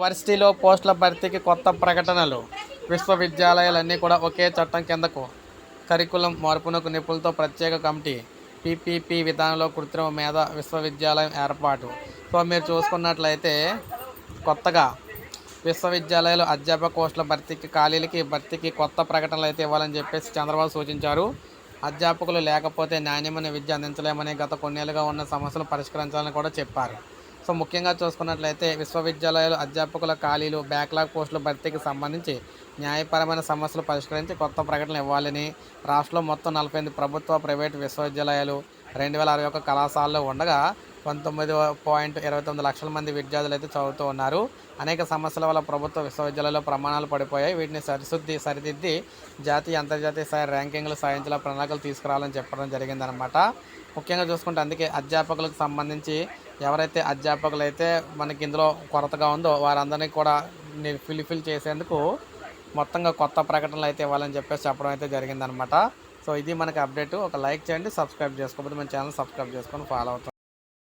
వర్సిటీలో పోస్టుల భర్తీకి కొత్త ప్రకటనలు. విశ్వవిద్యాలయాలన్నీ కూడా ఒకే చట్టం కిందకు కరికులం మార్పునకు నిపుణులతో ప్రత్యేక కమిటీ పీపీపీ విధానంలో కృత్రిమ మేధ విశ్వవిద్యాలయం ఏర్పాటు. సో మీరు చూసుకున్నట్లయితే కొత్తగా విశ్వవిద్యాలయాలు అధ్యాపక పోస్టుల భర్తీకి ఖాళీలకి భర్తీకి కొత్త ప్రకటనలు అయితే ఇవ్వాలని చెప్పేసి చంద్రబాబు సూచించారు. అధ్యాపకులు లేకపోతే నాణ్యమైన విద్య అందించలేమని గత కొన్నేళ్ళుగా ఉన్న సమస్యలు పరిష్కరించాలని కూడా చెప్పారు. సో ముఖ్యంగా చూసుకున్నట్లయితే విశ్వవిద్యాలయాలు అధ్యాపకుల ఖాళీలు బ్యాక్లాగ్ పోస్టుల భర్తీకి సంబంధించి న్యాయపరమైన సమస్యలు పరిష్కరించి కొత్త ప్రకటనలు ఇవ్వాలని రాష్ట్రంలో మొత్తం నలభై ఎనిమిది ప్రభుత్వ ప్రైవేటు విశ్వవిద్యాలయాలు రెండు వేల అరవై ఒక్క కళాశాలలో ఉండగా పంతొమ్మిది పాయింట్ ఇరవై తొమ్మిది లక్షల మంది విద్యార్థులు అయితే చదువుతూ ఉన్నారు. అనేక సమస్యల వల్ల ప్రభుత్వ విశ్వవిద్యాలయాల్లో ప్రమాణాలు పడిపోయాయి. వీటిని సరిశుద్ధి సరిదిద్ది జాతీయ అంతర్జాతీయ స్థాయి ర్యాంకింగ్లు సాధించేలా ప్రణాళికలు తీసుకురావాలని చెప్పడం జరిగిందనమాట ముఖ్యంగా చూసుకుంటే అందుకే అధ్యాపకులకు సంబంధించి ఎవరైతే అధ్యాపకులు అయితే మనకి ఇందులో కొరతగా ఉందో వారందరినీ కూడా ఫిల్ఫిల్ చేసేందుకు మొత్తంగా కొత్త ప్రకటనలు అయితే ఇవ్వాలని చెప్పేసి చెప్పడం అయితే జరిగిందనమాట సో ఇది మనకి అప్డేట్. ఒక లైక్ చేయండి సబ్స్క్రైబ్ చేసుకోకపోతే మన ఛానల్ సబ్స్క్రైబ్ చేసుకొని ఫాలో అవుతాం.